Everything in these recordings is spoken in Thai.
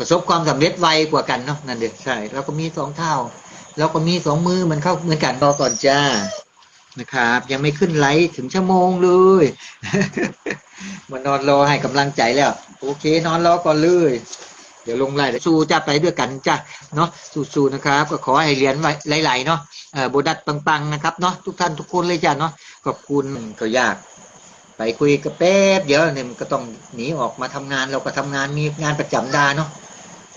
ประสบความสำเร็จไวกว่ากันเนาะนั่นเด็กใช่เราก็มีสองเท่าเราก็มีสองมือมันเข้าเหมือนกันรอก่อนจ้านะครับ ยังไม่ขึ้นไลฟ์ถึงชั่วโมงเลยมานอนรอให้กำลังใจแล้ว โอเค นอนรอก่อนเลยเดี๋ยวลงไลน์สู้จะไปด้วยกันจ้ะเนาะสู้ๆนะครับ ก็ขอให้เรียนไว้หลๆเนาะโบนัสปังๆนะครับเนาะทุกท่านทุกคนเลยจ้ะเนาะขอบคุณก็ยาก ไปคุยกับแป๊บเดี๋ยวเนี่ยมันก็ต้องหนีออกมาทำงานเราก็ทำงานมีงานประจำดาเนาะ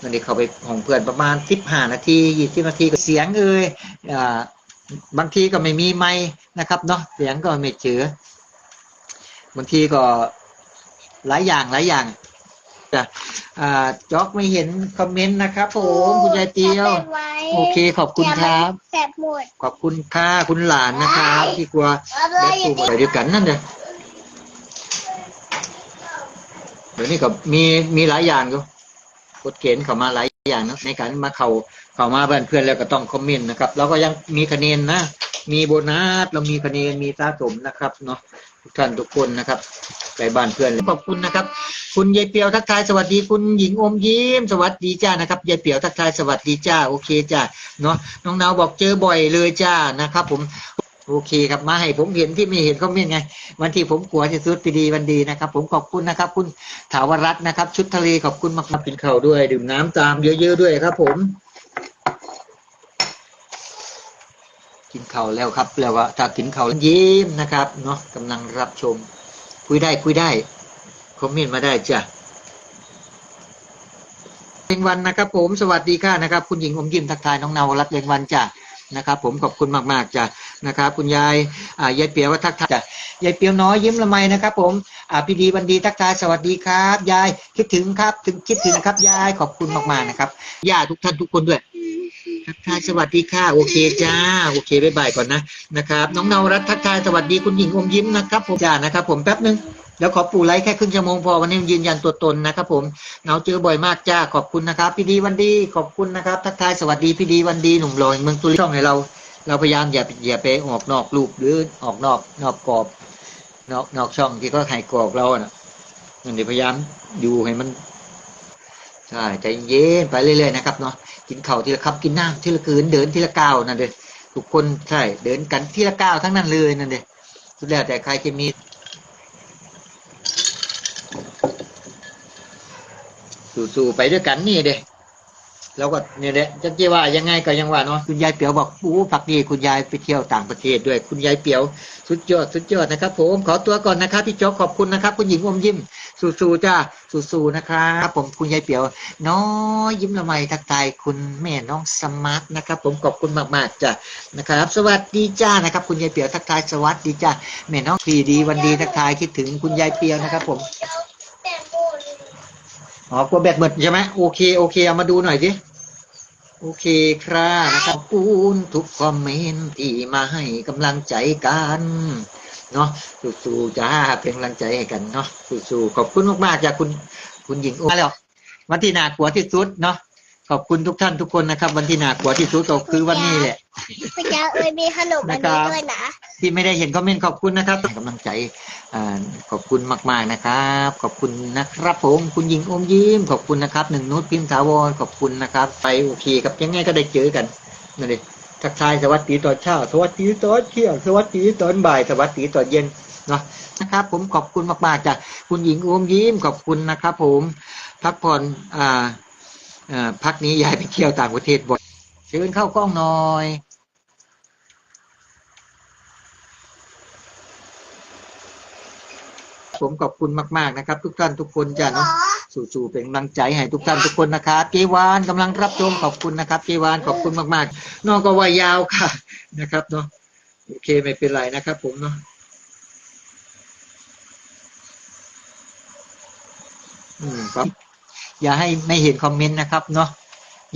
วันนี้เข้าไปของเพื่อนประมาณสิบห้านาทียี่สิบนาทีก็เสียงเอ่ยอ่าบางทีก็ไม่มีไม้นะครับเนาะเสียงก็ไม่เจอบางทีก็หลายอย่างหลายอย่างจ้ะอ่าจ็อกไม่เห็นคอมเมนต์นะครับผมคุณยายเตียวแคปไว้โอเคขอบคุณครับแคปหมดขอบคุณค่ะคุณหลานนะครับที่กลัวเอาเลแบยบปลูกอะไรเดียวกันนั่นเลยเดี๋ยวนี้ก็มีมีหลายอย่างอยู่ กฎเกณฑ์เข้ามาหลายอย่างนะในการมาเข้าเข้ามาบ้านเพื่อนแล้วก็ต้องคอมเมนต์นะครับเราก็ยังมีคะแนนนะ มีโบนัสเรามีคะแนนมีสะสมนะครับเนาะทุกท่านทุกคนนะครับไปบ้านเพื่อนขอบคุณนะครับ คุณยายเปียวทักทายสวัสดีคุณหญิงอมยิ้มสวัสดีจ้านะครับยายเปียวทักทายสวัสดีจ้าโอเคจ้าเนาะน้องนาวบอกเจอบ่อยเลยจ้านะครับ ผม โอเคครับมาให้ผมเห็นที่ไม่เห็นเขาเม่นไง วันที่ผมกลัวที่สุดปีดีวันดีนะครับ ผมขอบคุณนะครับ คุณถาวรัตน์นะครับ ชุดทะเลขอบคุณมากๆกินข้าวด้วย ดื่มน้ำตามเยอะๆด้วยครับ ผม กินข้าวแล้วครับ แล้วว่าถ้ากินข้าวยิ้มนะครับเนาะกำลังรับชม คุยได้คุยได้คอมเมนต์มาได้จ้ะเรียงวันนะครับ ผมสวัสดีค่ะนะครับ คุณหญิงอมยิ้มทักทายน้องนาวรัตน์เรียงวันจ้ะ นะครับ ผมขอบคุณมากๆจ้ะนะครับ คุณยายอ่ายายเปียวว่าทักทายจ้ะยายเปียวน้อยยิ้มละไมนะครับ ผมอ่าพี่ดีวันดีทักทายสวัสดีครับ ยายคิดถึงครับ ถึงคิดถึงครับยายขอบคุณมากๆนะครับย่าทุกท่านทุกคนด้วยทักทายสวัสดีค่ะโอเคจ้าโอเคบายบายก่อนนะนะครับ น้องเนาวรัตทักทายสวัสดีคุณหญิงอมยิ้มนะครับผมจ้านะครับ ผมแป๊บนึง เดี๋ยวขอปู่ไลค์แค่ครึ่งชั่วโมงพอวันนี้ยืนยันตัวตนนะครับ ผมเนาเจอบ่อยมากจ้าขอบคุณนะครับ พี่ดีวันดีขอบคุณนะครับ ทักทายสวัสดีพี่ดีวันดีหนุ่มหล่อแห่งเมืองตุลช่องให้เรา เราพยายามอย่าอย่าไปออกนอกรูปหรือออกนอกนอกกรอบ นอกนอกช่องที่เขาให้กรอบเราอะนะนั่นเดี๋ยวพยายามอยู่ให้มันใช่ใจเย็นไปเรื่อยๆนะครับเนาะกินเข่าทีละครับกินน้ำทีละคืนเดินทีละก้าวนั่นเด้ทุกคนใช่เดินกันทีละก้าวทั้งนั้นเลยนั่นเด้สุดแล้วแต่ใครจะมี สู้ๆไปด้วยกันนี่เด้แล้วก็เนี่ยแหละจะเกี่ว่ายังไงก็ยังว่าเนาะคุณยายเปียวบอกอู้พักดีคุณยายไปเที่ยวต่างประเทศด้วย คุณยายเปียวสุดยอดสุดยอดนะครับ ผมขอตัวก่อนนะครับพี่โจ๊กขอบคุณนะครับ คุณหญิงอมยิ้มสู้ๆจ้าสู้ๆนะครับผมคุณยายเปียว น้อยยิ้มละไมทักทายคุณแม่น้องสมาร์ทนะครับ ผมขอบคุณมากๆจ้ะนะครับ สวัสดีจ้านะครับ คุณยายเปียวทักทายสวัสดีจ้าแม่น้องพีดีวันดีทักทายคิดถึงคุณยายเปียวนะครับ ผม อ๋อกลัวแบตหมดใช่ไหมโอเคโอเคเอามาดูหน่อยสิโอเคครับนะครับขอบคุณทุกคอมเมนต์ที่มาให้กำลังใจกันเนาะสู้ๆจ้าเป็นกำลังใจให้กันเนาะสู้ๆขอบคุณมากๆจากคุณคุณหญิงโอ้มาแล้ววันที่น่ากลัวที่สุดเนาะขอบคุณทุกท่านทุกคนนะครับ วันที่น่ากลัวที่สุดก็คือวันนี้แหละ พี่แจ๊คเอ้ยมีขนมอันนี้ด้วยนะที่ไม่ได้เห็นคอมเมนต์ขอบคุณนะครับให้กำลังใจอ่าขอบคุณมาก ๆนะครับ ขอบคุณนะครับผมคุณหญิงอมยิ้ม ขอบคุณนะครับหนึ่งนุชพิมพ์ถาวรขอบคุณนะครับไปโอเคครับยังไงก็ได้เจอกันนั่นเองทักทายสวัสดีตอนเช้าสวัสดีตอนเที่ยงสวัสดีตอนบ่ายสวัสดีตอนเย็นเนาะนะครับ ผมขอบคุณมากๆจ้ะคุณหญิงอมยิ้มขอบคุณนะครับ ผมพักผ่อนอ่าอ่าพักนี้ย้ายไปเที่ยวต่างประเทศบ่อย เชิญเข้ากล้องหน่อย ผมขอบคุณมาก ๆ นะครับ ทุกท่านทุกคนจ้ะเนาะสู่ๆเป็นกำลังใจให้ทุกท่านทุกคนนะครับเจวานกำลังรับชมขอบคุณนะครับเจวานขอบคุณมากๆน้องก็ว่ายาวค่ะนะครับเนาะโอเคไม่เป็นไรนะครับ ผมเนาะอืมครับอย่าให้ไม่เห็นคอมเมนต์นะครับเนาะ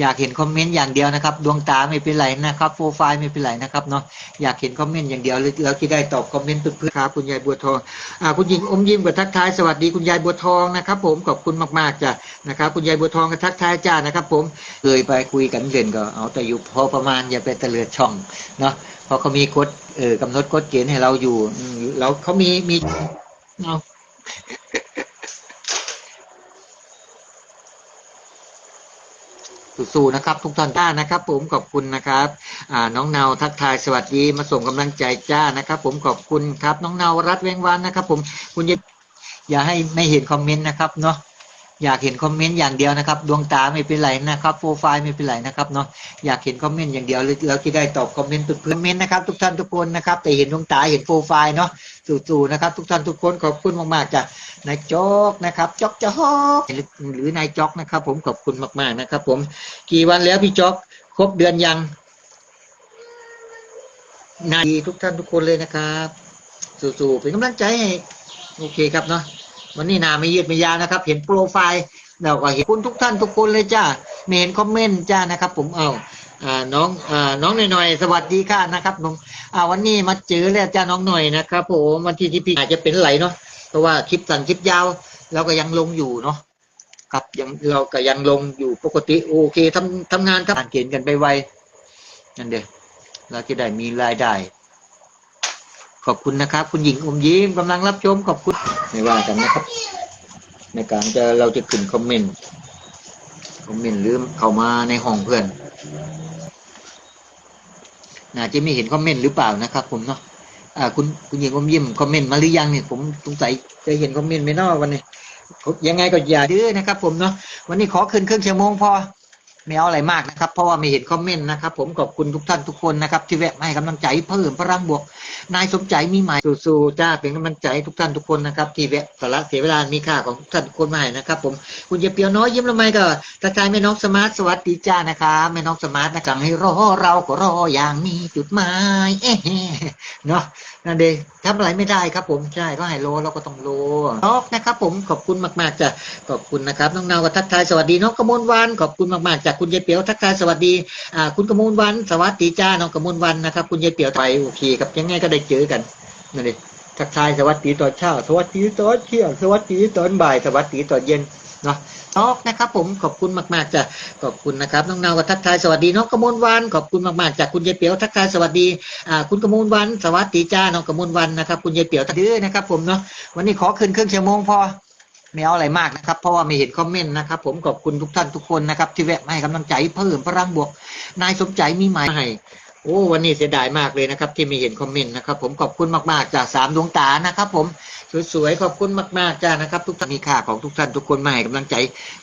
อยากเห็นคอมเมนต์อย่างเดียวนะครับ ดวงตาไม่เป็นไรนะครับโปรไฟล์ไม่เป็นไรนะครับเนาะอยากเห็นคอมเมนต์อย่างเดียวแล้วที่ได้ตอบคอมเมนต์เพื่อนๆครับคุณยายบัวทองอ่าคุณหญิงอมยิ้มกับทักทายสวัสดีคุณยายบัวทองนะครับผมขอบคุณมากๆจ้ะนะครับคุณยายบัวทองกับทักทายจ้านะครับ ผมเคยไปคุยกันเด่นก็เอาแต่อยู่พอประมาณอย่าไปเตลิดช่องเนาะพราะเขามีกฎเออกำหนดกฎเกณฑ์ให้เราอยู่แล้วเขามีมีเอา สู้ๆนะครับ ทุกท่านจ้านะครับ ผมขอบคุณนะครับอ่าน้องเนาทักทายสวัสดีมาส่งกำลังใจจ้านะครับ ผมขอบคุณครับ น้องเนารัตเวงวันนะครับ ผมคุณอย่าให้ไม่เห็นคอมเมนต์นะครับเนาะ อยากเห็นคอมเมนต์อย่างเดียวนะครับ ดวงตาไม่เป็นไรนะครับโปรไฟล์ไม่เป็นไรนะครับเนาะอยากเห็นคอมเมนต์อย่างเดียวเราจะได้ตอบคอมเมนต์เพื่อนเมนต์นะครับทุกท่านทุกคนนะครับแต่เห็นดวงตาเห็นโปรไฟล์เนาะสู่ๆนะครับ ทุกท่านทุกคนขอบคุณมากๆจ้ะนายจอกนะครับจอกจอกหรือนายจอกนะครับ ผมขอบคุณมากๆนะครับ ผมกี่วันแล้วพี่จอกครบเดือนยังนาดีทุกท่านทุกคนเลยนะครับ สู้ๆเป็นกำลังใจให้โอเคครับเนาะ วันนี้นาไม่ยืดไม่ยาวนะครับ เห็นโปรไฟล์เราก็เห็นคุณทุกท่านทุกคนเลยจ้าไม่เห็นคอมเมนต์จ้านะครับ ผมเอาอ่าน้องอน้องหน่อย สวัสดีค่ะนะครับน้องวันนี้มาเจอแล้วจ้าน้องหน่อยนะครับผมวันที่ที่พี่อาจจะเป็นไหลเนาะเพราะว่าคลิปสั้นคลิปยาวเราก็ยังลงอยู่เนาะครับยังเราก็ยังลงอยู่ปกติโอเคทำทำงานครับอ่านเขียนกันไปไวนั่นเด้เราจะได้มีรายได้ ขอบคุณนะครับ คุณหญิงอมยิ้มกำลังรับชมขอบคุณไม่ว่ากันนะครับ ในการจะเราจะขึ้นคอมเมนต์คอมเมนต์หรือเข้ามาในห้องเพื่อนน่าจะไม่เห็นคอมเมนต์หรือเปล่านะครับ ผมเนาะอ่า คุณคุณหญิงอมยิ้มคอมเมนต์มาหรือยังเนี่ยผมสงสัยจะเห็นคอมเมนต์ไมเนาะวันนี้ยังไงก็อย่าดื้อนะครับ ผมเนาะวันนี้ขอขึ้นครึ่งชั่วโมงพอ ไม่เอาอะไรมากนะครับ เพราะว่าไม่เห็นคอมเมนต์นะครับ ผมขอบคุณทุกท่านทุกคนนะครับ ที่แวะมาให้กำลังใจเพิ่มพลังบวก นายสมใจมีหมายสู้ๆจ้าเป็นกำลังใจทุกท่านทุกคนนะครับ ที่แวะสาระเสียเวลามีค่าของทุกท่านทุกคนมาให้นะครับ ผมคุณเยเปียวน้อยยิ้มละไมก็ทักทายแม่น้องสมาร์ทสวัสดีจ้านะครับแม่น้องสมาร์ทนะสั่งให้รอเราก็รออย่างมีจุดหมายเอ๊ะเนาะนั่นเองทำอะไรไม่ได้ครับ ผมใช่ก็ให้โลเราก็ต้องโลนอกนะครับ ผมขอบคุณมากๆจ้ะขอบคุณนะครับน้องนาวก็ทักทายสวัสดีน้องกมลวันขอบคุณมากๆจากคุณยายเปียวทักทายสวัสดีอ่าคุณกมลวัน สวัสดีจ้าน้องกมลวันนะครับ คุณยายเปียวไปโอเคครับยังไงก็ได้เจอกันนั่นเองทักทายสวัสดีตอนเช้า สวัสดีตอนเที่ยงสวัสดีตอนบ่าย สวัสดีตอนเย็นเนาะนอกนะครับผมขอบคุณมากๆจ้ะขอบคุณนะครับน้องนาวก็ทักทายสวัสดีน้องกมลวันขอบคุณมากๆจากคุณยายเปียวทักทายสวัสดีอ่าคุณกมลวัน สวัสดีจ้าน้องกมลวันนะครับคุณยายเปียวทักดื้อนะครับผมเนาะวันนี้ขอคืนครึ่งชั่วโมงพอ ไม่เอาอะไรมากนะครับ เพราะว่าไม่เห็นคอมเมนต์นะครับ ผมขอบคุณทุกท่านทุกคนนะครับ ที่แวะมาให้กำลังใจเพิ่มพลังบวก นายสมใจมีหมายให้โอ้วันนี้เสียดายมากเลยนะครับ ที่ไม่เห็นคอมเมนต์นะครับ ผมขอบคุณมากๆจากสามดวงตานะครับ ผมสวยๆขอบคุณมากๆจ้านะครับ ทุกท่านมีค่าของทุกท่านทุกคนมาให้กำลังใจ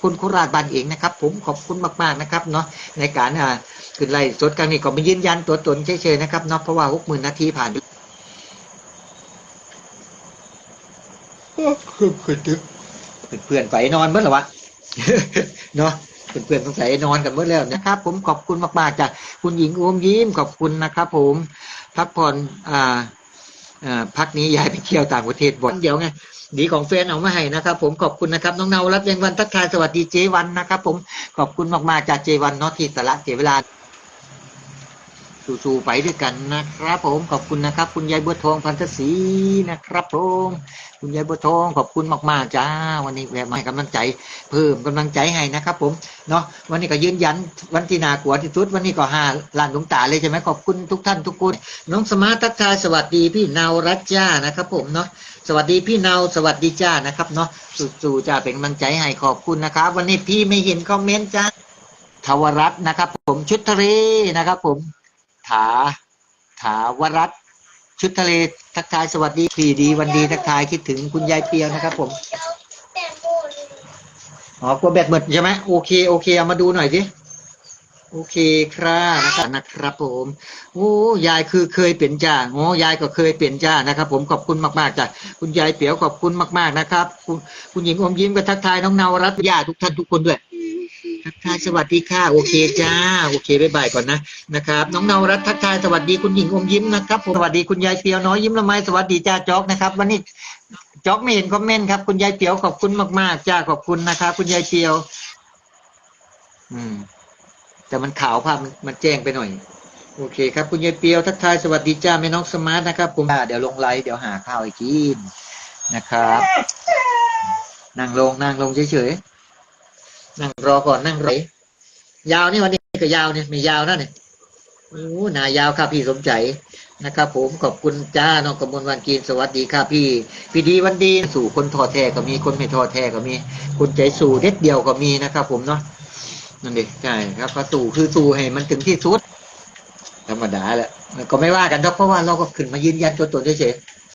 คนโคราชบ้านเองนะครับ ผมขอบคุณมากๆนะครับเนาะในการอ่าขึ้นไล่สดกันนี่ก็มายืนยันตัวตนเฉยๆนะครับเนาะเพราะว่าหกหมื่นนาทีผ่านไปโอ้คือคือตึก เพื่อนๆไปนอนเมื่อหรอวะเนาะเพื่อนๆสงสัยนอนกันเมื่อแล้วนะครับ ผมขอบคุณมากๆจากคุณหญิงอมยิ้มขอบคุณนะครับ ผมพักผ่อนอ่าอ่าพักนี้ย้ายไปเที่ยวต่างประเทศบ่อยเดี๋ยวไงดีของแฟนเอามาให้นะครับ ผมขอบคุณนะครับน้องเนารับยังวันทักทายสวัสดีเจวันนะครับ ผมขอบคุณมากๆจากเจวันเนาะที่สละเสียเวลา สู้ๆไปด้วยกันนะครับ ผมขอบคุณนะครับ คุณยายบัวทองพันธศรีนะครับ ผม คุณยายบัวทองขอบคุณมากๆจ้า วันนี้แวะมาให้กำลังใจ เพิ่มกำลังใจให้นะครับ ผมเนาะวันนี้ก็ยืนยันวันที่นากลัวที่สุดวันนี้ก็ห้าล้านดวงตาเลยใช่ไหมขอบคุณทุกท่านทุกคนน้องสมาร์ททักทายสวัสดีพี่นาวรัตจ้านะครับ ผมเนาะสวัสดีพี่เนาวสวัสดีจ้านะครับเนาะสู้ๆจ้าเป็นกำลังใจให้ขอบคุณนะครับ วันนี้พี่ไม่เห็นคอมเมนต์จ้าทวรัตน์นะครับ ผมชุดทะเลนะครับ ผม ถา ถาวรัตชุดทะเลทักทายสวัสดีพี่ดีวันดีทักทายคิดถึงคุณยายเปียวนะครับ ผมอ๋อกลัวแบตหมดใช่ไหมโอเคโอเคเอามาดูหน่อยสิโอเคครับนะครับนะครับผมโอ้ยายคือเคยเป็นจ้าโอ้ยายก็เคยเป็นจ้านะครับ ผมขอบคุณมากๆจ้ะคุณยายเปียวขอบคุณมากๆนะครับ คุณคุณหญิงอมยิ้มก็ทักทายน้องนาวรัตน์ญาทุกท่านทุกคนด้วย ทักทายสวัสดีค่ะ โอเคจ้า โอเคบายบายก่อนนะนะครับ น้องนาวรัตทักทายสวัสดีคุณหญิงอมยิ้มนะครับผมสวัสดีคุณยายเปียวน้อยยิ้มละไมสวัสดีจ้าจ๊อกนะครับ วันนี้จ๊อกไม่เห็นคอมเมนต์ครับคุณยายเปียวขอบคุณมากๆจ้าขอบคุณนะครับคุณยายเปียว อืม แต่มันขาวภาพมันแจ้งไปหน่อย โอเคครับ คุณยายเปียวทักทายสวัสดีจ้าแม่น้องสมาร์ทนะครับผมอ่าเดี๋ยวลงไลฟ์เดี๋ยวหาข้าวให้กินนะครับนั่งลงนั่งลงเฉยๆ นั่งรอก่อนนั่งรอยาวนี่วันนี้ก็ยาวเนี่ยไม่ยาวนะเนี่ยโอ้หนายาวครับพี่สมใจนะครับผมขอบคุณจ้าน้องกมลวันกีนสวัสดีครับพี่ พี่ดีวันดีสู่คนทอแท้ก็มีคนไม่ทอแท้ก็มี คนใจสู่เด็ดเดียวก็มีนะครับผมเนาะนั่นเองใช่ครับก็สู้คือสู้ให้มันถึงที่สุด ธรรมดาแหละก็ไม่ว่ากันเพราะว่าเราก็ขึ้นมายืนยันตัวตนเฉยๆ